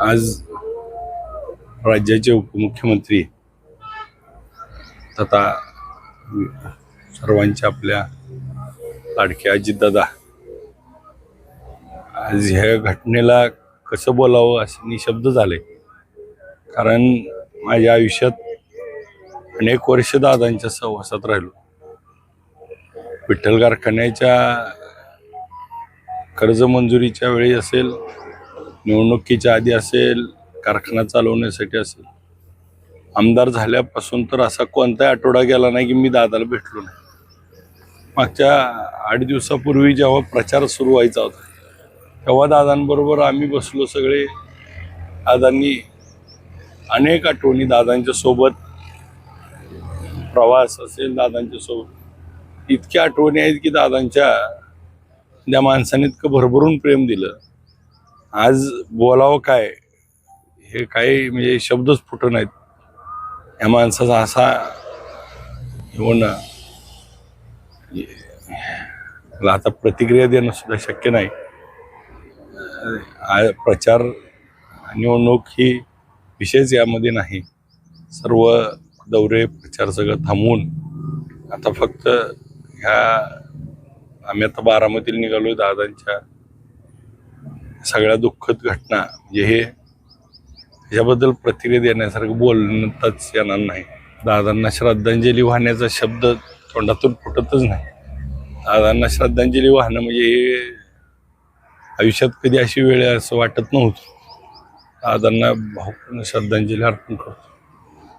आज राज्याचे उपमुख्यमंत्री तथा सर्वांच्या आपल्या लाडक्या अजितदादा आज ह्या घटनेला कसं बोलावं असं निशब्द झाले. कारण माझ्या आयुष्यात अनेक वर्ष दादांच्या सहवासात राहिलो. विठ्ठल कारखान्याच्या कर्ज मंजुरीच्या वेळी असेल निवडणुकीच्या आधी असेल कारखाना चालवण्यासाठी असेल. आमदार झाल्यापासून तर असा कोणताही आठवडा गेला नाही की मी दादाला भेटलो नाही. मागच्या आठ दिवसापूर्वी जेव्हा प्रचार सुरू व्हायचा होता तेव्हा दादांबरोबर आम्ही बसलो सगळे. दादांनी अनेक आठवणी दादांच्या सोबत. प्रवास असेल दादांच्या सोबत. इतक्या आठवणी आहेत की दादांच्या त्या माणसाने इतकं भरभरून प्रेम दिलं. आज बोलावं काय? हे काही म्हणजे शब्दच फुट नाहीत. या माणसाचा असा होणं आता प्रतिक्रिया देणं सुद्धा शक्य नाही. प्रचार निवडणूक ही विषयच यामध्ये नाही. सर्व दौरे प्रचार सगळं थांबवून आता फक्त ह्या आम्ही आता बारामतीला निघालो दादांच्या सगळ्या दुःखद घटना म्हणजे हे ह्याच्याबद्दल प्रतिक्रिया देण्यासारखं बोलणंच येणार नाही. दादांना श्रद्धांजली वाहण्याचा शब्द तोंडातून फुटतच नाही. दादांना श्रद्धांजली वाहणं म्हणजे हे आयुष्यात कधी अशी वेळ असं वाटत नव्हतं. दादांना भावपूर्ण श्रद्धांजली अर्पण करतो.